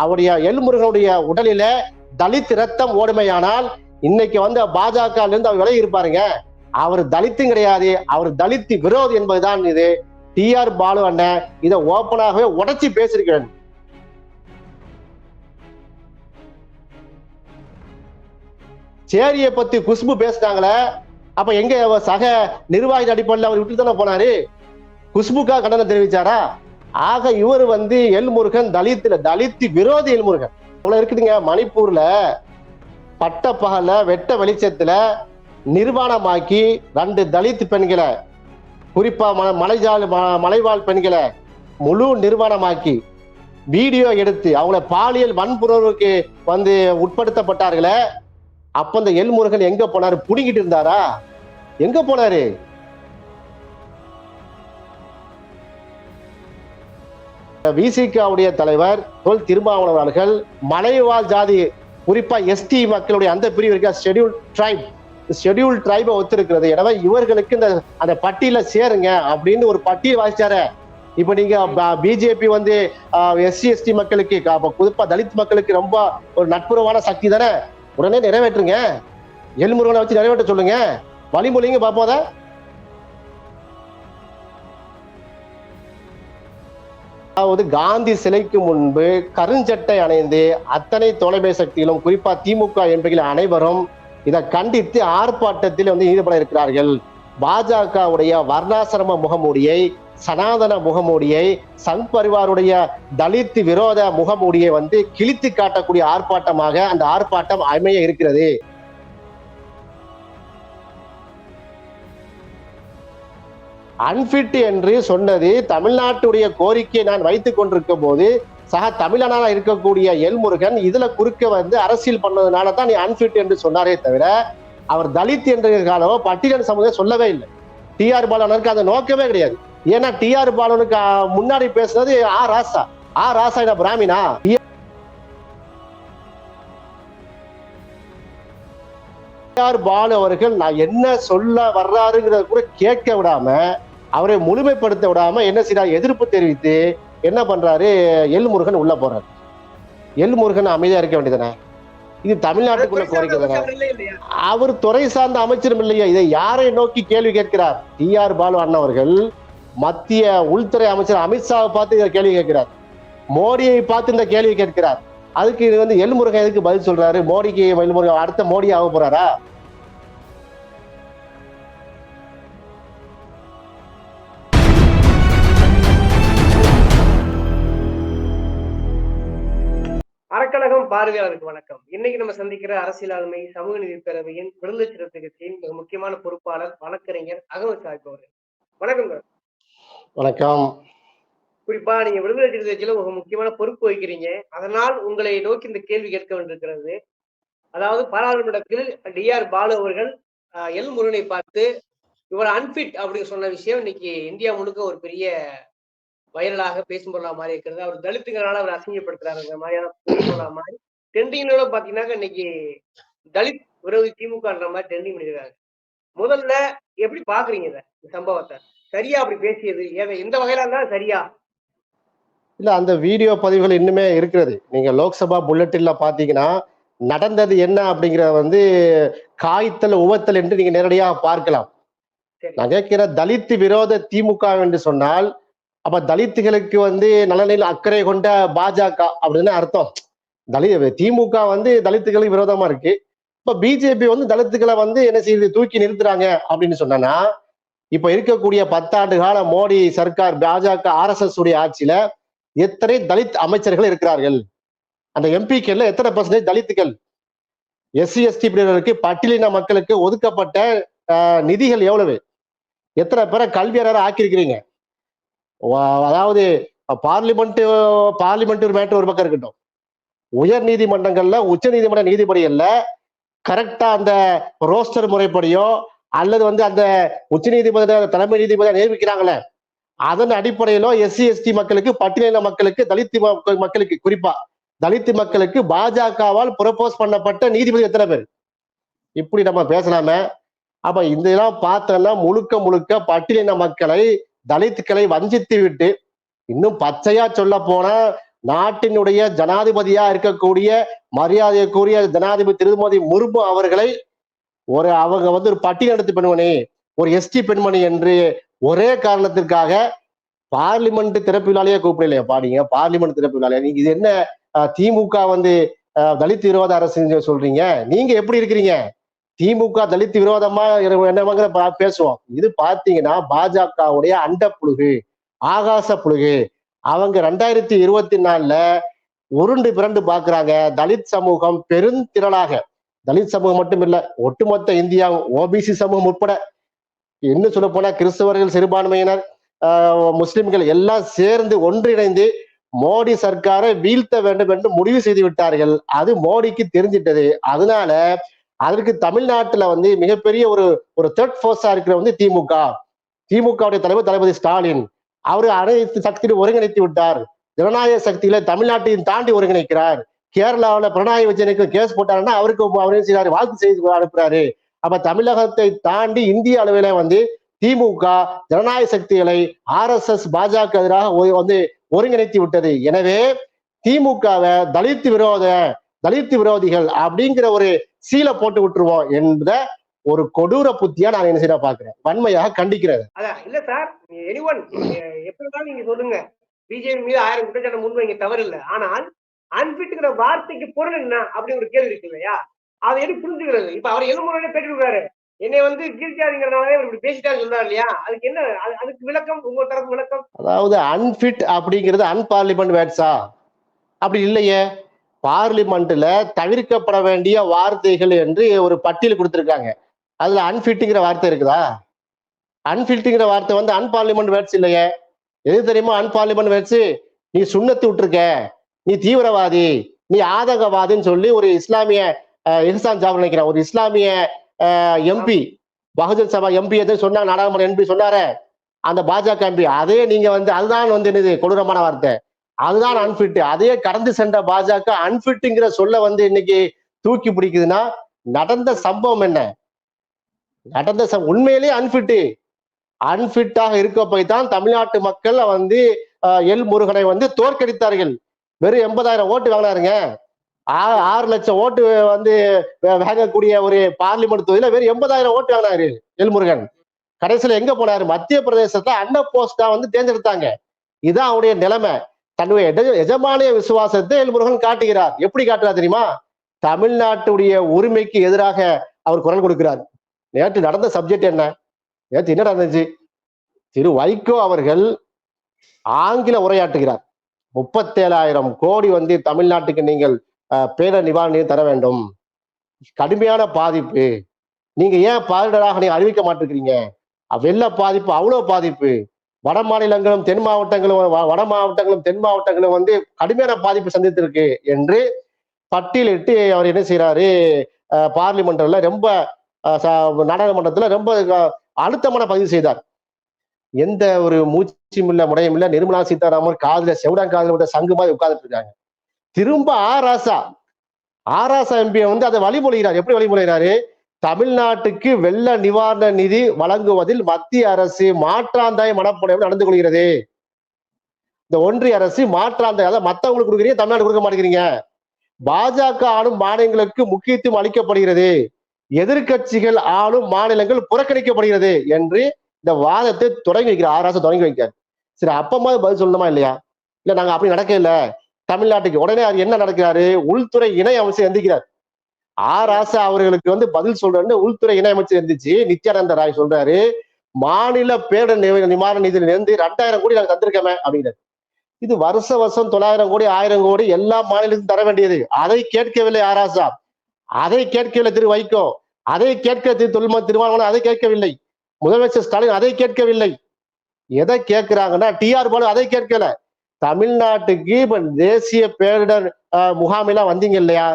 அவருடைய எழுமுருகனுடைய உடலில தலித் ரத்தம் ஓடுமையானால் இன்னைக்கு வந்து பாஜக இருந்து அவர் விலகி இருப்பாருங்க. அவர் தலித்தும் கிடையாது அவர் தலித்து விரோதி என்பதுதான் இது. டி ஆர் பாலு அண்ணன் இதை ஓப்பனாகவே உடச்சி பேசியிருக்கிறேன் சேரிய பத்தி குஷ்பு பேசினாங்களே அப்ப எங்க அவர் சக நிர்வாகி அடிப்படையில் அவர் விட்டு தானே போனாரு? குஷ்புக்கா கண்டனம் தெரிவிச்சாரா? ஆக இவர் வந்து எல்முருகன் தலித்துல தலித்து விரோதி எல்முருகன் இவ்வளவு இருக்குதுங்க மணிப்பூர்ல பட்ட பகல வெட்ட வெளிச்சத்துல நிர்வாணமாக்கி ரெண்டு தலித்து பெண்களை குறிப்பா ம- மலைஜால் ம- மலைவாழ் பெண்களை முழு நிர்வாணமாக்கி வீடியோ எடுத்து அவங்கள பாலியல் வன்புணர்வுக்கு வந்து உட்படுத்தப்பட்டார்களே அப்ப இந்த எல்முருகன் எங்க போனாரு? புடுங்கிட்டு இருந்தாரா? எங்க போனாரு? விசிகாவுடைய தலைவர் தொல் திருமாவளவன் அவர்கள் மலைவாழ் ஜாதி குறிப்பா எஸ்டி மக்களுடைய அந்த பிரிவு இருக்க ஷெட்யூல் ட்ரைப் ஷெட்யூல் ட்ரைபை ஒத்திருக்கிறது. எனவே இவர்களுக்கு இந்த அந்த பட்டியல சேருங்க அப்படின்னு ஒரு பட்டியல் வாசிச்சாரு. இப்ப நீங்க பிஜேபி வந்து எஸ்சி எஸ்டி மக்களுக்கு குறிப்பா தலித் மக்களுக்கு ரொம்ப ஒரு நட்புறவான சக்தி தானே? உடனே நிறைவேற்றுங்க. எல்முருகனை வச்சு நிறைவேற்ற சொல்லுங்க. வழிமொழிங்க பார்ப்போம் அதாவது காந்தி சிலைக்கு முன்பு கருஞ்சட்டை அணைந்து அத்தனை தொலைபேசி சக்திகளும் குறிப்பா திமுக எம்பிகள் அனைவரும் இதை கண்டித்து ஆர்ப்பாட்டத்தில் வந்து ஈடுபட இருக்கிறார்கள். பாஜகவுடைய வர்ணாசிரம முகமூடியை சனாதன முகமூடியை சங் பரிவாருடைய தலித் விரோத முகமூடியை வந்து கிழித்து காட்டக்கூடிய ஆர்ப்பாட்டமாக அந்த ஆர்ப்பாட்டம் அமைய இருக்கிறது. அன்பிட் என்று சொன்னது தமிழ்நாட்டுடைய கோரிக்கையை நான் வைத்துக் கொண்டிருக்கும் போது சக தமிழனாக இருக்கக்கூடிய எல்முருகன் இதுல குறுக்க வந்து அரசியல் பண்ணதுனால தான் நீ அன்பிட் என்று சொன்னாரே தவிர அவர் தலித் என்ற காலமோ பட்டியல் சமூகம் சொல்லவே இல்லை. டிஆர் பாலனுக்கு அந்த நோக்கமே கிடையாது. ஏன்னா டிஆர் பாலனுக்கு முன்னாடி பேசுனது ஆ ராசா. ஆ ராசா என்ன பிராமினா? டிஆர் பாலு அவர்கள் நான் என்ன சொல்ல வர்றாருங்கிறத கூட கேட்க விடாம அவரை முழுமைப்படுத்த விடாம என்ன செய்யறாரு எதிர்ப்பு தெரிவித்து என்ன பண்றாரு? எல் முருகன் உள்ள போறாரு. எல் முருகன் அமைதியா இருக்க வேண்டியதானே இது தமிழ்நாட்டுக்குள்ள கோரிக்கை தானே? அவர் துறை சார்ந்த அமைச்சரும் இல்லையா? இதை யாரை நோக்கி கேள்வி கேட்கிறார்? டி ஆர் பாலு அண்ணா அவர்கள் மத்திய உள்துறை அமைச்சர் அமித்ஷாவை பார்த்து இதை கேள்வி கேட்கிறார். மோடியை பார்த்து இந்த கேள்வி கேட்கிறார். அதுக்கு இது வந்து எல்முருகன் எதுக்கு பதில் சொல்றாரு? மோடிக்கு எல்முருகன் அடுத்த மோடி ஆக போறாரா? பார்வையாளருக்கு வணக்கம். இன்னைக்கு நம்ம சந்திக்கிற அரசியல் ஆளுமை சமூக நீதி பேரவையின் விடுதலை கட்சியின் மிக முக்கியமான பொறுப்பாளர் வழக்கறிஞர் அகமது சாஹிப் அவர்கள். வணக்கம். வணக்கம். குறிப்பா நீங்க விடுதலை சிறுத்தை கட்சியில ஒரு முக்கியமான பொறுப்பு வகிக்கிறீங்க. அதனால் உங்களை நோக்கி இந்த கேள்வி கேட்க வேண்டியிருக்கிறது. அதாவது பாராளுமன்றத்தில் டிஆர் பாலு அவர்கள் எல் முருகனை பார்த்து இவர் அன்பிட் அப்படின்னு சொன்ன விஷயம் இன்னைக்கு இந்தியா முழுக்க ஒரு பெரிய வைரலாக பேசும் பொருளா மாறி இருக்கிறது. அவர் தலித்துங்களால அவர் அசிங்கப்படுத்துறாருங்கிற மாதிரியான பொருளா மாறி ட்ரெண்டிங்கோட பாத்தீங்கன்னாக்க இன்னைக்கு தலித் விரோதி திமுகன்ற மாதிரி ட்ரெண்டிங் பண்ணிருக்காங்க முதல்ல எப்படி பாக்குறீங்க இத சம்பவத்தை? சரியா அப்படி பேசியது? ஏக எந்த வகையில இருந்தாலும் சரியா? இல்ல அந்த வீடியோ பதிவுகள் இன்னுமே இருக்கிறது. நீங்க லோக்சபா புல்லட்டின்ல பாத்தீங்கன்னா நடந்தது என்ன அப்படிங்கறத வந்து காய்த்தல் உவத்தல் என்று நீங்க நேரடியாக பார்க்கலாம். நான் கேட்கிற தலித் விரோத திமுக என்று சொன்னால் அப்ப தலித்துகளுக்கு வந்து நலனில் அக்கறை கொண்ட பாஜக அப்படின்னு அர்த்தம். தலித் திமுக வந்து தலித்துகளுக்கு விரோதமா இருக்கு. இப்ப பிஜேபி வந்து தலித்துகளை வந்து என்ன செய்யுது? தூக்கி நிறுத்துறாங்க அப்படின்னு சொன்னா இப்ப இருக்கக்கூடிய பத்தாண்டு கால மோடி சர்க்கார் பாஜக ஆர்எஸ்எஸ் உடைய ஆட்சியில எத்தனை தலித் அமைச்சர்கள் இருக்கிறார்கள்? அந்த எம்பிக்கள்ல எத்தனை பர்சன்டேஜ் தலித்துகள்? எஸ்சி எஸ்டி பிரிவினருக்கு பட்டியலின மக்களுக்கு ஒதுக்கப்பட்ட நிதிகள் எவ்வளவு? எத்தனை பேரை கல்வியாளர் ஆக்கியிருக்கிறீங்க? அதாவது பார்லிமெண்ட் பார்லிமெண்ட் மேட்டர் ஒரு பக்கம் இருக்கட்டும். உயர் நீதிமன்றங்கள்ல உச்ச நீதிமன்ற நீதிபதிகள்ல கரெக்டா அந்த ரோஸ்டர் முறைப்படியோ அல்லது வந்து அந்த உச்ச நீதிமன்ற தலைமை நீதிபதியை நியமிக்கிறாங்களே அதன் அடிப்படையிலோ எஸ்சி எஸ்டி மக்களுக்கு பட்டியலின மக்களுக்கு தலித்து மக்களுக்கு குறிப்பா தலித்து மக்களுக்கு பாஜகவால் ப்ரொபோஸ் பண்ணப்பட்ட நீதிபதி எத்தனை பேர்? இப்படி நம்ம பேசலாமே. அப்ப இந்த இதெல்லாம் பார்த்தோம்னா முழுக்க முழுக்க பட்டியலின மக்களை தலித்துக்களை வஞ்சித்து விட்டு இன்னும் பச்சையா சொல்ல போனா நாட்டினுடைய ஜனாதிபதியா இருக்கக்கூடிய மரியாதைக்குரிய ஜனாதிபதி திருமதி முர்மு அவர்களை ஒரு அவங்க வந்து ஒரு பட்டியலெடுத்து பெண்மணி ஒரு எஸ்டி பெண்மணி என்று ஒரே காரணத்திற்காக பார்லிமெண்ட் திறப்பு விழாலேயே கூப்பிடலையா. பாடிங்க பார்லிமெண்ட் திறப்பு விழாலையா நீங்க இது என்ன திமுக வந்து தலித் விரோத அரசு சொல்றீங்க? நீங்க எப்படி இருக்கிறீங்க? திமுக தலித் விரோதமா இரு- என்னவாங்கிற பா- பேசுவோம். இது பாத்தீங்கன்னா பாஜகவுடைய அண்ட புழுகு ஆகாச புழுகு. அவங்க ரெண்டாயிரத்தி இருபத்தி நாலுல உருண்டு பிறண்டு பாக்குறாங்க. தலித் சமூகம் பெருந்திரளாக தலித் சமூகம் மட்டும் இல்ல ஒட்டுமொத்த இந்தியா ஓபிசி சமூகம் உட்பட. இன்னும் சொல்ல போனா கிறிஸ்தவர்கள் சிறுபான்மையினர் ஆஹ், முஸ்லிம்கள் எல்லாம் சேர்ந்து ஒன்றிணைந்து மோடி சர்க்காரை வீழ்த்த வேண்டும் என்று முடிவு செய்து விட்டார்கள். அது மோடிக்கு தெரிஞ்சிட்டது. அதனால அதற்கு தமிழ்நாட்டுல வந்து மிகப்பெரிய ஒரு ஒரு தேர்ட் ஃபோர்ஸா இருக்கிற வந்து திமுக. திமுகவுடைய தலைவர் தளபதி ஸ்டாலின். அவர் அனைத்து சக்தியிலும் ஒருங்கிணைத்து விட்டார். ஜனநாயக சக்தியில தமிழ்நாட்டையும் தாண்டி ஒருங்கிணைக்கிறார். கேரளாவில் பிரணாய விஜயனுக்கு கேஸ் போட்டாருன்னா அவருக்கு அவர் செய்தார் செய்யறாரு வாழ்த்து செய்து அனுப்புறாரு. அப்ப தமிழகத்தை தாண்டி இந்திய அளவில வந்து திமுக ஜனநாயக சக்திகளை ஆர் எஸ் எஸ் பாஜக எதிராக வந்து ஒருங்கிணைத்து விட்டது. எனவே திமுகவை தலித் விரோத தலித் விரோதிகள் அப்படிங்கிற ஒரு சீலை போட்டு விட்டுருவோம் என்ற ஒரு கொடூர புத்தியா நான் என்ன செய்ய பாக்குறேன் வன்மையாக கண்டிக்கிறேன் அதான். இல்ல சார் எனிஒன் எப்படி இருந்தாலும் நீங்க சொல்லுங்க. பிஜேபி மீது ஆயிரம் குற்றச்சாட்டு முன்வைங்க தவறு இல்லை. ஆனால் அன்பிட்டுங்கிற வார்த்தைக்கு பொருள் என்ன அப்படி ஒரு கேள்வி இருக்கு இல்லையா? அதை எப்படி புரிஞ்சுக்கிறது? இப்ப அவர் எழுமுறையில பேட்டி கொடுக்குறாரு என்னை வந்து கீழ்த்தியாதிங்கிறனாலே இவர் இப்படி பேசிட்டான்னு சொல்றாரு இல்லையா? அதுக்கு என்ன அது- அதுக்கு விளக்கம் உங்க தரப்பு விளக்கம்? அதாவது அன்ஃபிட் அப்படிங்கிறது அன்பார்லிமெண்ட் வேர்ட்ஸா அப்படி இல்லையே. பார்லிமெண்ட்ல தவிர்க்கப்பட வேண்டிய வார்த்தைகள் என்று ஒரு பட்டியல் கொடுத்துருக்காங்க. அதுல அன்ஃபிட்டுங்கிற வார்த்தை இருக்குதா? அன்ஃபிட்டுங்கிற வார்த்தை வந்து அன்பார்லிமெண்ட் வேர்ட்ஸ் இல்லையே. எது தெரியுமா அன்பார்லிமெண்ட் வேர்ட்ஸ் நீ சுண்ணத்து விட்டுருக்க. நீ தீவிரவாதி. நீ ஆதகவாதின்னு சொல்லி ஒரு இஸ்லாமிய அஹ், இஹ்சான் ஜாப் நினைக்கிறேன். ஒரு இஸ்லாமிய எம்பி பகுஜன் சபா எம்பி எதுவும் சொன்னாங்க நாடாளுமன்ற எம்பி சொன்னார. அந்த பாஜக எம்பி அதே நீங்க வந்து அதுதான் வந்து என்னது கொடூரமான வார்த்தை. அதுதான் அன்பிட் அதையே கடந்து சென்ற பாஜக அன்ஃபிட்டுங்கிற சொல்ல வந்து இன்னைக்கு தூக்கி பிடிக்குதுன்னா நடந்த சம்பவம் என்ன? நடந்த உண்மையிலேயே அன்ஃபிட்டு அன்ஃபிட்டாக இருக்க போய் தான் தமிழ்நாட்டு மக்கள் வந்து எல் முருகனை வந்து தோற்கடித்தார்கள். வெறும் எண்பதாயிரம் ஓட்டு வாங்கினாருங்க. ஆ- ஆறு லட்சம் ஓட்டு வந்து வே- வாங்கக்கூடிய ஒரு பார்லிமெண்ட் தொகுதியில வெறும் எண்பதாயிரம் ஓட்டு வாங்கினாரு எல் முருகன். கடைசியில எங்க போனாரு? மத்திய பிரதேசத்தை அன்ன போஸ்டா வந்து தேர்ந்தெடுத்தாங்க. இதான் அவருடைய நிலைமை. தன்னுடைய எஜ- எஜமானிய விசுவாசத்தை எல்முருகன் காட்டுகிறார். எப்படி காட்டுறார் தெரியுமா? தமிழ்நாட்டுடைய உரிமைக்கு எதிராக அவர் குரல் கொடுக்கிறார். நேற்று நடந்த சப்ஜெக்ட் என்ன? நேற்று என்ன நடந்துச்சு? திரு வைகோ அவர்கள் ஆங்கில உரையாற்றுகிறார். முப்பத்தேழாயிரம் கோடி வந்து தமிழ்நாட்டுக்கு நீங்கள் அஹ், பேரிடர் நிவாரணம் தர வேண்டும். கடுமையான பாதிப்பு. நீங்க ஏன் பாதிடராக நீங்க அறிவிக்க மாட்டிருக்கிறீங்க? வெள்ள பாதிப்பு அவ்வளவு பாதிப்பு. வட மாநிலங்களும் தென் மாவட்டங்களும் வட மாவட்டங்களும் தென் மாவட்டங்களும் வந்து கடுமையான பாதிப்பு சந்தித்திருக்கு என்று பட்டியலிட்டு அவர் என்ன செய்யறாரு பார்லிமெண்ட்ல ரொம்ப அஹ், நாடாளுமன்றத்துல ரொம்ப அழுத்தமான பதிவு செய்தார் எந்த ஒரு மூச்சும் இல்ல முடையும் இல்ல நிர்மலா சீதாராமன் காதுல செவிடாங்காதுல விட்ட சங்கு மாதிரி உட்கார்ந்துட்டு இருக்காங்க திரும்ப ஆராசா ஆராசா எம்பியை வந்து அதை வழிமொழிகிறார் எப்படி வழிமொழிகிறாரு தமிழ்நாட்டுக்கு வெள்ள நிவாரண நிதி வழங்குவதில் மத்திய அரசு மாற்றாந்தாய் மனப்படையோடு நடந்து கொள்கிறது. இந்த ஒன்றிய அரசு மாற்றாந்தாய் அதாவது மத்தவங்களுக்கு கொடுக்குறீங்க தமிழ்நாடு கொடுக்க மாட்டேங்கிறீங்க. பாஜக ஆளும் மாநிலங்களுக்கு முக்கியத்துவம் அளிக்கப்படுகிறது. எதிர்க்கட்சிகள் ஆளும் மாநிலங்கள் புறக்கணிக்கப்படுகிறது என்று இந்த வாதத்தை தொடங்கி வைக்கிறார் ஆராச தொடங்கி வைக்கிறார் சரி அப்பமாவது பதில் சொல்லணுமா இல்லையா? இல்ல நாங்க அப்படி நடக்க இல்லை தமிழ்நாட்டுக்கு உடனே அவர் என்ன நடக்கிறாரு? உள்துறை இணை அமைச்சர் எந்திக்கிறார். ஆராசா அவர்களுக்கு வந்து பதில் சொல்றேன்னு உள்துறை இணை அமைச்சர் இருந்துச்சு நித்யானந்த ராய் சொல்றாரு மாநில பேரிடர் நிவ- நிவாரண நிதியில இருந்து ரெண்டாயிரம் கோடி நாங்கள் தந்திருக்கோமே அப்படின்னு இது வருஷ வருஷம் தொள்ளாயிரம் கோடி ஆயிரம் கோடி எல்லா மாநிலத்துக்கும் தர வேண்டியது. அதை கேட்கவில்லை ஆராசா அதை கேட்கவில்லை திரு வைகோ. அதை கேட்க திரு தொல்ம திருமாவளவன் அதை கேட்கவில்லை. முதலமைச்சர் ஸ்டாலின் அதை கேட்கவில்லை. எதை கேட்கிறாங்கன்னா டிஆர் பாலு அதை கேட்கல. தமிழ்நாட்டுக்கு இப்ப தேசிய பேரிடர் அஹ், முகாமெல்லாம் வந்தீங்க இல்லையா?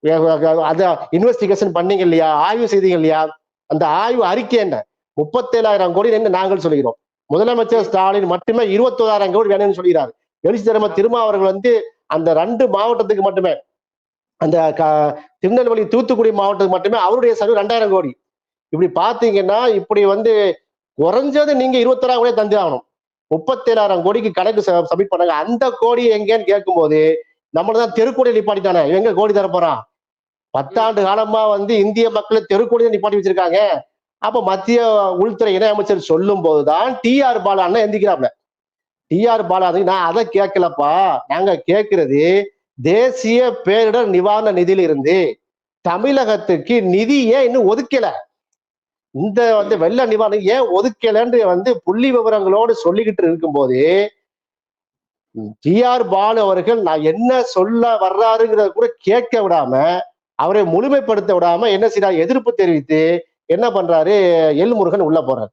அதை இன்வெஸ்டிகேஷன் பண்ணீங்க இல்லையா? ஆய்வு செய்தீங்க இல்லையா? அந்த ஆய்வு அறிக்கை என்ன? முப்பத்தேழாயிரம் கோடி என்று நாங்கள் சொல்கிறோம் முதலமைச்சர் ஸ்டாலின் மட்டுமே இருபத்தோராயிரம் கோடி வேணும்னு சொல்கிறார். எழுச்சி திரும்ப திரும்ப வந்து அந்த ரெண்டு மாவட்டத்துக்கு மட்டுமே அந்த க- திருநெல்வேலி தூத்துக்குடி மாவட்டத்துக்கு மட்டுமே அவருடைய செலவு ரெண்டாயிரம் கோடி. இப்படி பாத்தீங்கன்னா இப்படி வந்து குறைஞ்சது நீங்க இருபத்தோராயிரம் கோடி தந்து ஆகணும். முப்பத்தேழாயிரம் கோடிக்கு கணக்கு சப்மிட் பண்ணாங்க. அந்த கோடி எங்கேன்னு கேட்கும்போது நம்மளதான் தெருக்கோடி தானே எங்க கோடி தர போறான் பத்தாண்டு காலமா வந்து இந்திய மக்களை தெருக்கோடி நிப்பாட்டி வச்சிருக்காங்க. அப்ப மத்திய உள்துறை இணை அமைச்சர் சொல்லும் போதுதான் டி ஆர் பாலா அண்ணன் எந்திக்கிறாப்ல. டி ஆர் பாலா நான் அதை கேட்கலப்பா. நாங்க கேட்கறது தேசிய பேரிடர் நிவாரண நிதியில இருந்து தமிழகத்துக்கு நிதி ஏன் இன்னும் ஒதுக்கல? இந்த வந்து வெள்ள நிவாரணம் ஏன் ஒதுக்கலன்னு வந்து புள்ளி விவரங்களோடு சொல்லிக்கிட்டு இருக்கும்போது டி ஆர் பாலு அவர்கள் நான் என்ன சொல்ல வர்றாருங்கிறத கூட கேட்க விடாம அவரை முழுமைப்படுத்த விடாம என்ன செய்யறாரு எதிர்ப்பு தெரிவித்து என்ன பண்றாரு? எல் முருகன் உள்ள போறாரு.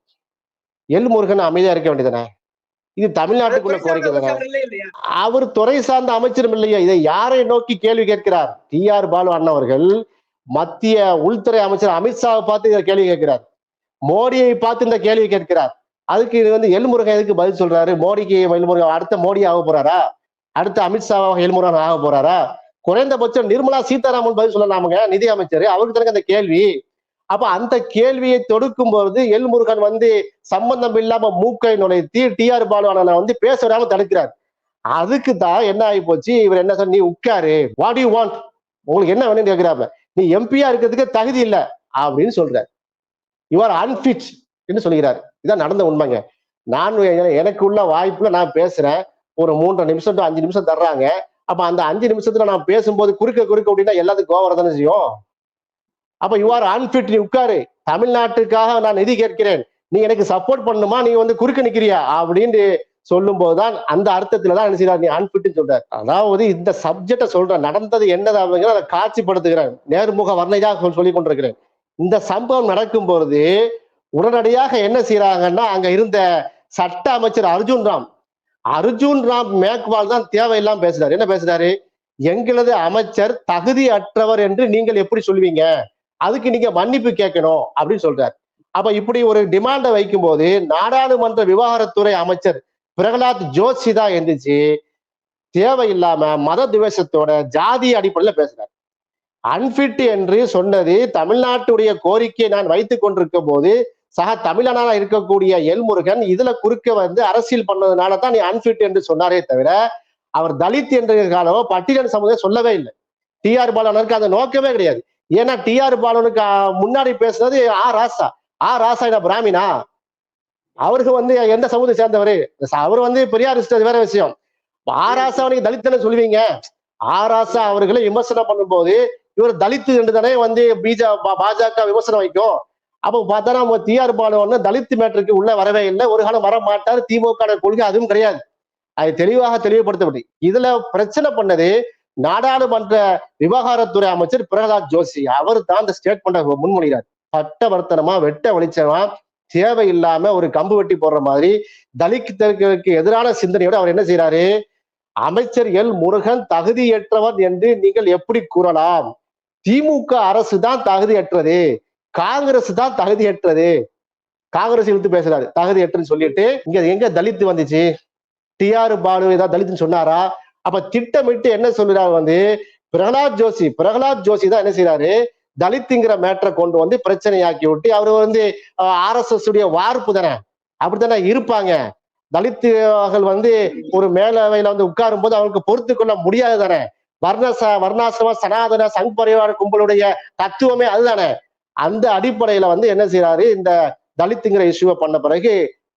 எல் முருகன் அமைதியா இருக்க வேண்டியதானே இது தமிழ்நாட்டுக்குள்ள கோரிக்கை தானே? அவர் துறை சார்ந்த அமைச்சரும் இல்லையா? இதை யாரை நோக்கி கேள்வி கேட்கிறார்? டி ஆர் பாலு அண்ணன் அவர்கள் மத்திய உள்துறை அமைச்சர் அமித்ஷாவை பார்த்து இதை கேள்வி கேட்கிறார். மோடியை பார்த்து இந்த கேள்வி கேட்கிறார். அதுக்கு இது வந்து எல்முருகன் எதுக்கு பதில் சொல்றாரு? மோடிக்கு எல்முருகன் அடுத்த மோடி ஆக போறாரா? அடுத்த அமித்ஷாவாக எல்முருகன் ஆக போறாரா? குறைந்தபட்சம் நிர்மலா சீதாராமன் பதில் சொல்லலாமுங்க நிதி அமைச்சர் அவருக்கு தானே அந்த கேள்வி. அப்ப அந்த கேள்வியை தொடுக்கும் போது எல் முருகன் வந்து சம்பந்தம் இல்லாம மூக்கை நுழைத்தி டி ஆர் பாலு வந்து பேச விடாம தடுக்கிறார். அதுக்கு தான் என்ன ஆகி போச்சு? இவர் என்ன சொன்ன நீ உட்காரு. வாட் யூ வாண்ட் உங்களுக்கு என்ன வேணும்னு கேட்கிறாப்ப நீ எம்பியா இருக்கிறதுக்கு தகுதி இல்லை. அப்படின்னு சொல்றார். யூ ஆர் அன்பிட் என்று சொல்கிறார். இதான் நடந்த உண்மைங்க. நான் எனக்கு உள்ள வாய்ப்புல நான் பேசுறேன். ஒரு மூன்றரை நிமிஷம் டு அஞ்சு நிமிஷம் தர்றாங்க. அப்ப அந்த அஞ்சு நிமிஷத்துல நான் பேசும்போது குறுக்க குறுக்க அப்படின்னா எல்லாத்துக்கும் கோவம் வரதானே செய்யும்? அப்ப யூ ஆர் அன்பிட் நீ உட்காரு. தமிழ்நாட்டுக்காக நான் நிதி கேட்கிறேன். நீ எனக்கு சப்போர்ட் பண்ணுமா நீ வந்து குறுக்க நிக்கிறியா? அப்படின்னு சொல்லும் போதுதான் அந்த அர்த்தத்துல தான் என்ன செய்யறாரு நீ அன்பிட்னு சொல்றாரு. அதாவது இந்த சப்ஜெக்டை சொல்றேன் நடந்தது என்னது அப்படிங்கிற அதை காட்சிப்படுத்துகிறேன். நேர்முக வர்ணையாக சொல்லி கொண்டிருக்கிறேன். இந்த சம்பவம் நடக்கும் பொழுது உடனடியாக என்ன செய்யறாங்கன்னா அங்க இருந்த சட்ட அமைச்சர் அர்ஜுன் ராம் அர்ஜுன் ராம் மேக்வால் தான் தேவையெல்லாம் பேசுறாரு. என்ன பேசுறாரு? எங்களது அமைச்சர் தகுதி அற்றவர் என்று நீங்கள் எப்படி சொல்லுவீங்க? அதுக்கு நீங்க மன்னிப்பு கேட்கணும் அப்படின்னு சொல்றாரு. அப்ப இப்படி ஒரு டிமாண்டை வைக்கும்போது நாடாளுமன்ற விவகாரத்துறை அமைச்சர் பிரகலாத் ஜோஷி தான் எந்திரிச்சு தேவையில்லாம மத துவேஷத்தோட ஜாதி அடிப்படையில பேசுறாரு. அன்பிட் என்று சொன்னது தமிழ்நாட்டுடைய கோரிக்கையை நான் வைத்துக் கொண்டிருக்கும் போது சக தமிழனாக இருக்கக்கூடிய எல்முருகன் இதுல குறுக்க வந்து அரசியல் பண்ணதுனால தான் நீ அன்பிட் என்று சொன்னாரே தவிர அவர் தலித் என்ற காலமோ பட்டியல் சமூகம் சொல்லவே இல்லை. டி ஆர் பாலனுக்கு அந்த நோக்கமே கிடையாது. ஏன்னா டி ஆர் பாலனுக்கு முன்னாடி பேசுனது ஆ ராசா. ஆ ராசா என்ன பிராமினா? அவருக்கு வந்து எந்த சமூகத்தை சேர்ந்தவர்? அவர் வந்து பெரியார் வேற விஷயம். ஆ ராசா அவனுக்கு தலித்தனை சொல்லுவீங்க. ஆ ராசா அவர்களை விமர்சனம் பண்ணும்போது இவர் தலித்து என்று தானே வந்து பிஜா பாஜக விமர்சனம் வைக்கும். அப்போ பார்த்தா நம்ம டிஆர் பாலு ஒன்று தலித் மேட்டருக்கு உள்ள வரவே இல்லை. ஒரு காலம் வர மாட்டார். திமுக கொள்கை அதுவும் கிடையாது. அது தெளிவாக தெளிவுபடுத்தப்பட்டு. இதுல பிரச்சனை பண்ணது நாடாளுமன்ற விவகாரத்துறை அமைச்சர் பிரகலாத் ஜோஷி. அவர் தான் இந்த ஸ்டேட்மெண்ட் முன்மொழிகிறார். பட்டவர்த்தனமா வெட்ட வெளிச்சமா தேவையில்லாம ஒரு கம்பு வெட்டி போடுற மாதிரி தலித்தருக்கு எதிரான சிந்தனையோட அவர் என்ன செய்யறாரு அமைச்சர் எல் முருகன் தகுதியற்றவர் என்று நீங்கள் எப்படி கூறலாம்? திமுக அரசு தான் தகுதியற்றது. காங்கிரஸ் தான் தகுதியற்றது காங்கிரஸ் இழுத்து பேசுறாரு. தகுதியற்றுன்னு சொல்லிட்டு இங்க எங்க தலித் வந்துச்சு? டிஆர் பாலு ஏதாவது தலித்னு சொன்னாரா? அப்ப திட்டமிட்டு என்ன சொல்லுறாரு வந்து பிரகலாத் ஜோஷி பிரகலாத் ஜோஷி தான் என்ன செய்யறாரு தலித்துங்கிற மேட்டரை கொண்டு வந்து பிரச்சனையாக்கி விட்டு அவர் வந்து ஆர் எஸ் எஸ் உடைய வார்ப்பு தானே? அப்படித்தானே இருப்பாங்க. தலித்துகள் வந்து ஒரு மேலவையில வந்து உட்காரும் போது அவங்களுக்கு பொறுத்து கொள்ள முடியாது தானே? வர்ணச வர்ணாசிரம சனாதன சங் பரிவார கும்பலுடைய தத்துவமே அதுதானே? அந்த அடிப்படையில வந்து என்ன செய்யறாரு இந்த தலித்துங்கிற இஷ்யூவை பண்ண பிறகு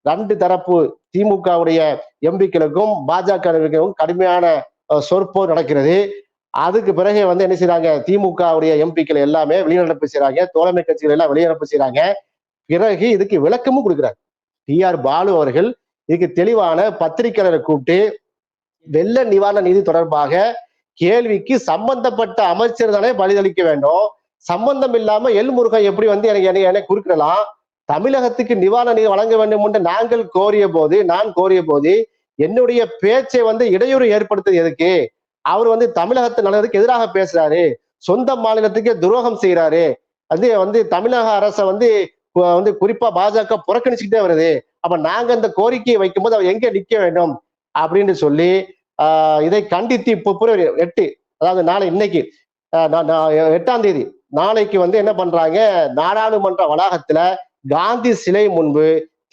ரெண்டு தரப்பு திமுகவுடைய எம்பிக்களுக்கும் பாஜகவுக்கும் கடுமையான சொற்போர் நடக்கிறது. அதுக்கு பிறகு வந்து என்ன செய்யறாங்க திமுகவுடைய எம்பிக்கள் எல்லாமே வெளிநடப்பு செய்யறாங்க தோழமை கட்சிகள் எல்லாம் வெளிநடப்பு செய்யறாங்க பிறகு இதுக்கு விளக்கமும் கொடுக்கிறார். டி ஆர் பாலு அவர்கள் இதுக்கு தெளிவான பத்திரிகையாளரை கூப்பிட்டு வெள்ள நிவாரண நிதி தொடர்பாக கேள்விக்கு சம்பந்தப்பட்ட அமைச்சர் தானே பதிலளிக்க வேண்டும். சம்பந்தம் இல்லாம எல் முருகன் எப்படி வந்து எனக்கு என்னை என்னை குறுக்கிடலாம்? தமிழகத்துக்கு நிவாரண நிதி வழங்க வேண்டும் என்று நாங்கள் கோரிய போது நான் கோரிய போது என்னுடைய பேச்சை வந்து இடையூறு ஏற்படுத்துறது எதுக்கு? அவர் வந்து தமிழகத்து நலனுக்கு எதிராக பேசுறாரு. சொந்த மாநிலத்துக்கே துரோகம் செய்யறாரு அது வந்து தமிழக அரசை வந்து வந்து குறிப்பா பாஜக புறக்கணிச்சுக்கிட்டே வருது. அப்ப நாங்க இந்த கோரிக்கையை வைக்கும்போது அவர் எங்க நிக்க வேண்டும்? அப்படின்னு சொல்லி ஆஹ் இதை கண்டித்து இப்போ பிப்ரவரி எட்டு அதாவது நாளை இன்னைக்கு எட்டாம் தேதி நாளைக்கு வந்து என்ன பண்றாங்க? நாடாளுமன்ற வளாகத்துல காந்தி சிலை முன்பு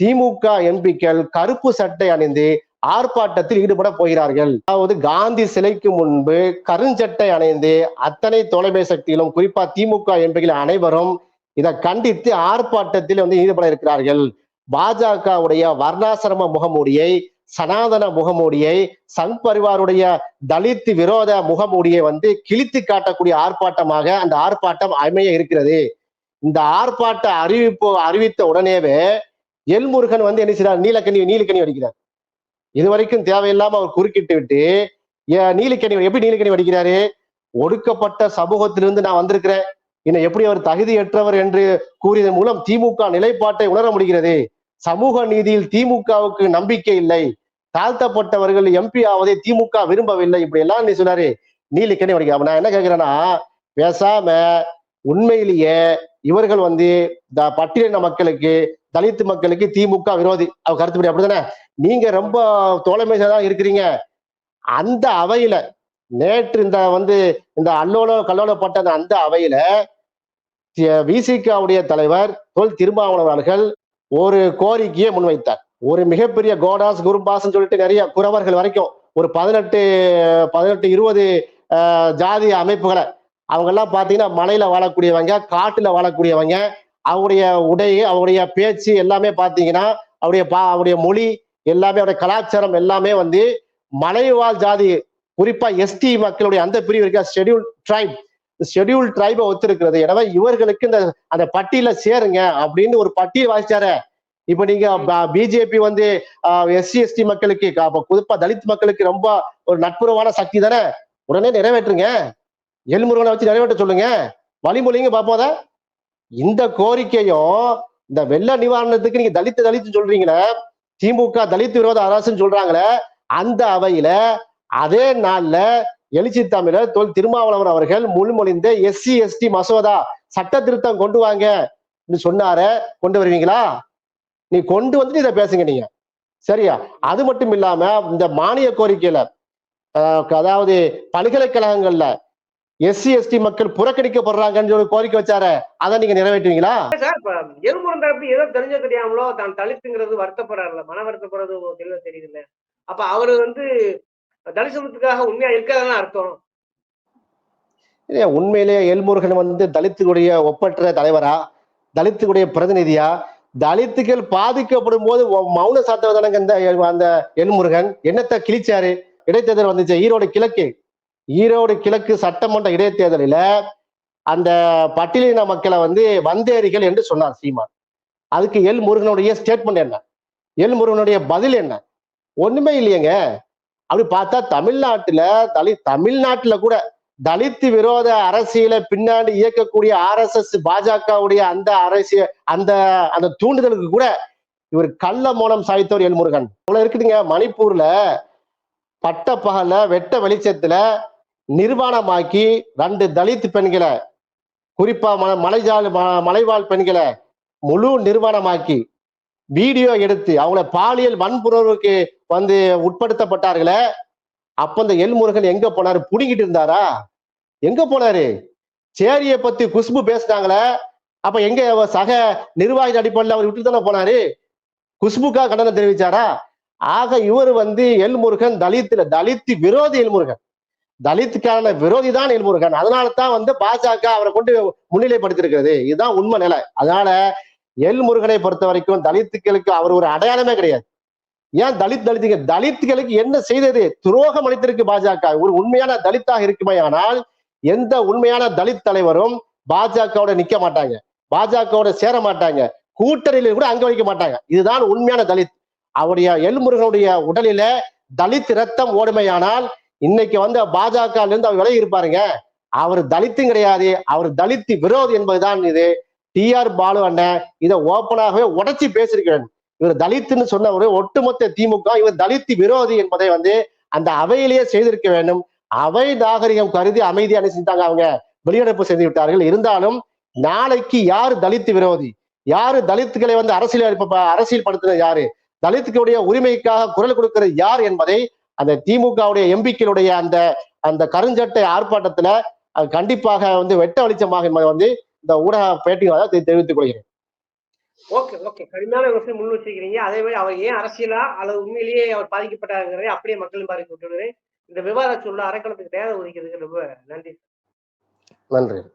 திமுக எம்பிக்கள் கருப்பு சட்டை அணிந்து ஆர்ப்பாட்டத்தில் ஈடுபட போகிறார்கள். அதாவது காந்தி சிலைக்கு முன்பு கருஞ்சட்டை அணிந்து அத்தனை தொலைமை சக்திகளும் குறிப்பா திமுக எம்பிகள் அனைவரும் இதை கண்டித்து ஆர்ப்பாட்டத்தில் வந்து ஈடுபட இருக்கிறார்கள். பாஜகவுடைய வர்ணாசிரம முகமூடியை சனாதன முகமூடியை சங் பரிவாருடைய தலித் விரோத முகமூடியை வந்து கிழித்து காட்டக்கூடிய ஆர்ப்பாட்டமாக அந்த ஆர்ப்பாட்டம் அமைய இருக்கிறது. இந்த ஆர்ப்பாட்ட அறிவிப்பு அறிவித்த உடனேவே எல்முருகன் வந்து என்ன செய்யறார் நீலக்கணி வடிக்கிறார் இது இதுவரைக்கும் தேவையில்லாம அவர் குறுக்கிட்டு விட்டு ஏ- எப்படி நீலக்கணி வடிக்கிறாரு ஒடுக்கப்பட்ட சமூகத்திலிருந்து நான் வந்திருக்கிறேன். என்னை எப்படி அவர் தகுதியற்றவர் என்று கூறியதன் மூலம் திமுக நிலைப்பாட்டை உணர முடிகிறது? சமூக நீதியில் திமுகவுக்கு நம்பிக்கை இல்லை. தாழ்த்தப்பட்டவர்கள் எம்பி ஆவதை திமுக விரும்பவில்லை. இப்படி எல்லாம் நீ சொன்னாரு. நீலிக்கணி அடிக்க நான் என்ன கேக்குறேன்னா பேசாம உண்மையிலேயே இவர்கள் வந்து இந்த பட்டியலின மக்களுக்கு தலித்து மக்களுக்கு திமுக விரோதி. அவ கருத்துப்படி அப்படிதானே? நீங்க ரொம்ப தோழமையா தான் இருக்கிறீங்க. அந்த அவையில நேற்று இந்த வந்து இந்த அல்லோல கல்லோலப்பட்ட அந்த- அவையில விசிகாவுடைய தலைவர் தொல் திருமாவளவர்கள் ஒரு கோரிக்கையை முன்வைத்தார். ஒரு மிகப்பெரிய கோடாஸ் குருபாஸ்ன்னு சொல்லிட்டு நிறைய குறவர்கள் வரைக்கும் ஒரு பதினெட்டு பதினெட்டு இருபது ஜாதி அமைப்புகளை அவங்க எல்லாம் பாத்தீங்கன்னா மலையில வாழக்கூடியவங்க காட்டுல வாழக்கூடியவங்க அவருடைய உடை அவருடைய பேச்சு எல்லாமே பாத்தீங்கன்னா அவருடைய பா அவருடைய மொழி எல்லாமே அவருடைய கலாச்சாரம் எல்லாமே வந்து மலைவாழ் ஜாதி குறிப்பா எஸ்டி மக்களுடைய அந்த பிரிவு இருக்க ஷெடியூல் ட்ரைப் ஷெடியூல் டிரைபை ஒத்திருக்கிறது. எனவே இவர்களுக்கு இந்த அந்த பட்டியல சேருங்க அப்படின்னு ஒரு பட்டியல் வாசிச்சாரு. இப்ப நீங்க பிஜேபி வந்து எஸ்சி எஸ்டி மக்களுக்கு குறிப்பா தலித் மக்களுக்கு ரொம்ப ஒரு நட்புறவான சக்தி தானே? உடனே நிறைவேற்றுங்க. எல்முருகனை வச்சு நிறைவேற்ற சொல்லுங்க. வழிமொழிங்க பார்ப்போம் இந்த கோரிக்கையும் இந்த வெள்ள நிவாரணத்துக்கு நீங்க தலித்து தலித்து சொல்றீங்களே திமுக தலித் விரோத அரசுன்னு சொல்றாங்களே அந்த அவையில அதே நாள்ல எழுச்சி தமிழர் தொல் திருமாவளவன் அவர்கள் முன்மொழிந்த எஸ்சி எஸ்டி மசோதா சட்ட திருத்தம் கொண்டு வாங்க சொன்னார. கொண்டு வருவீங்களா? நீ கொண்டு வந்து இதை பேசுங்க நீங்க. சரியா? அது மட்டும் இல்லாம இந்த மானிய கோரிக்கையில அதாவது பல்கலைக்கழகங்கள்ல எஸ்சி எஸ்டி மக்கள் புறக்கணிக்கப்படுறாங்கன்னு சொல்லி கோரிக்கை வச்சார. அதை நீங்க நிறைவேற்றுவீங்களா? சார் இப்ப தரப்பு ஏதோ தெரிஞ்ச தெரியாமலோ தான் தலித்துங்கிறது வருத்தப்படுறாருல மன வருத்தப்படுறது தெளிவா தெரியுதுல்ல அப்ப அவரு வந்து தலிசமத்துக்காக உண்மையா இருக்காதுன்னு அர்த்தம். இல்லையா, உண்மையிலேயே எல்முருகன் வந்து தலித்துடைய ஒப்பற்ற தலைவரா? தலித்துடைய பிரதிநிதியா? தலித்துகள் பாதிக்கப்படும் போது மௌன சாத்தவதானங்க இந்த அந்த எல்முருகன்? என்னத்தை கிழிச்சாரு? இடைத்தேர்தல் வந்துச்சு. ஈரோடு கிழக்கு. ஈரோடு கிழக்கு சட்டமன்ற இடைத்தேர்தலில் அந்த பட்டியலின மக்களை வந்து வந்தேரிகள் என்று சொன்னார் சீமான். அதுக்கு எல் முருகனுடைய ஸ்டேட்மெண்ட் என்ன? எல் முருகனுடைய பதில் என்ன? ஒண்ணுமே இல்லையேங்க. அப்படி பார்த்தா தமிழ்நாட்டுல தலித் தமிழ்நாட்டுல கூட தலித் விரோத அரசியலை பின்னாடி இயக்கக்கூடிய ஆர்எஸ்எஸ் பாஜகவுடைய அந்த அரசியல் அந்த அந்த தூண்டுதலுக்கு கூட இவர் கள்ள மூலம் சாய்த்தவர் எல்முருகன். அவ்வளவு இருக்குதுங்க. மணிப்பூர்ல பட்ட பகல வெட்ட வெளிச்சத்துல நிர்வாணமாக்கி ரெண்டு தலித் பெண்களை குறிப்பா ம- மலைஜால் ம- மலைவாழ் பெண்களை முழு நிர்வாணமாக்கி வீடியோ எடுத்து அவங்கள பாலியல் வன்புணர்வுக்கு வந்து உட்படுத்தப்பட்டார்களே. அப்ப இந்த எல்முருகன் எங்க போனாரு? புடுங்கிட்டு இருந்தாரா? எங்க போனாரு? சேரிய பத்தி குஷ்பு பேசினாங்களே அப்ப எங்க சக நிர்வாகி அடிப்படையில் அவர் விட்டு தானே போனாரு? குஷ்புக்கா கண்டனம் தெரிவிச்சாரா? ஆக இவர் வந்து எல்முருகன் தலித்துல தலித்து விரோதி எல்முருகன் தலித்துக்கான விரோதி தான் எல்முருகன் அதனால தான் வந்து பாஜக அவரை கொண்டு முன்னிலைப்படுத்திருக்கிறது இதுதான் உண்மை நிலை. அதனால எல்முருகனை பொறுத்த வரைக்கும் தலித்துக்களுக்கு அவர் ஒரு அடையாளமே கிடையாது. ஏன் தலித் தலித்துங்க தலித்துகளுக்கு என்ன செய்தது? துரோகம் அளித்திருக்கு பாஜக. ஒரு உண்மையான தலித்தாக இருக்குமே ஆனால் எந்த உண்மையான தலித் தலைவரும் பாஜகவோட நிக்க மாட்டாங்க. பாஜகவோட சேர மாட்டாங்க. கூட்டணியில கூட அங்க வைக்க மாட்டாங்க. இதுதான் உண்மையான தலித். அவருடைய எல்முருகனுடைய உடலில தலித் ரத்தம் ஓடுமையானால் இன்னைக்கு வந்து பாஜக இருந்து அவர் விலகி இருப்பாருங்க. அவர் தலித்தும் கிடையாது. அவர் தலித் விரோதி என்பதுதான் இது. டி ஆர் பாலு அண்ணன் இதை ஓப்பனாகவே உடைச்சி பேசியிருக்கிறேன் இவர் தலித்துன்னு சொன்ன ஒரு ஒட்டுமொத்த திமுக இவர் தலித்து விரோதி என்பதை வந்து அந்த அவையிலேயே செய்திருக்க வேண்டும். அவை நாகரிகம் கருதி அமைதியான செஞ்சாங்க அவங்க. வெளியடைப்பு செய்து விட்டார்கள். இருந்தாலும் நாளைக்கு யாரு தலித்து விரோதி? யாரு தலித்துகளை வந்து அரசியல் அரசியல் படுத்துறது யாரு? தலித்துக்களுடைய உரிமைக்காக குரல் கொடுக்கிறது யார் என்பதை அந்த திமுகவுடைய எம்பிக்களுடைய அந்த அந்த கருஞ்சட்டை ஆர்ப்பாட்டத்துல அது கண்டிப்பாக வந்து வெட்ட வெளிச்சமாக என்பதை வந்து இந்த ஊடக பேட்டிகளாக தெரிவித்துக் கொள்கிறேன். Okay okay. கடுமையான விவசாயம் முன் வச்சிருக்கிறீங்க. அதே மாதிரி அவர் ஏன் அரசியலா அல்லது உண்மையிலேயே அவர் பாதிக்கப்பட்டாருங்கிறதை அப்படியே மக்களின் பாதிக்க விட்டுடுறேன் இந்த விவாத சொல்ல அரைக்கணத்துக்கு தேவை ஒதுக்கிறதுக்கு ரொம்ப நன்றி நன்றி.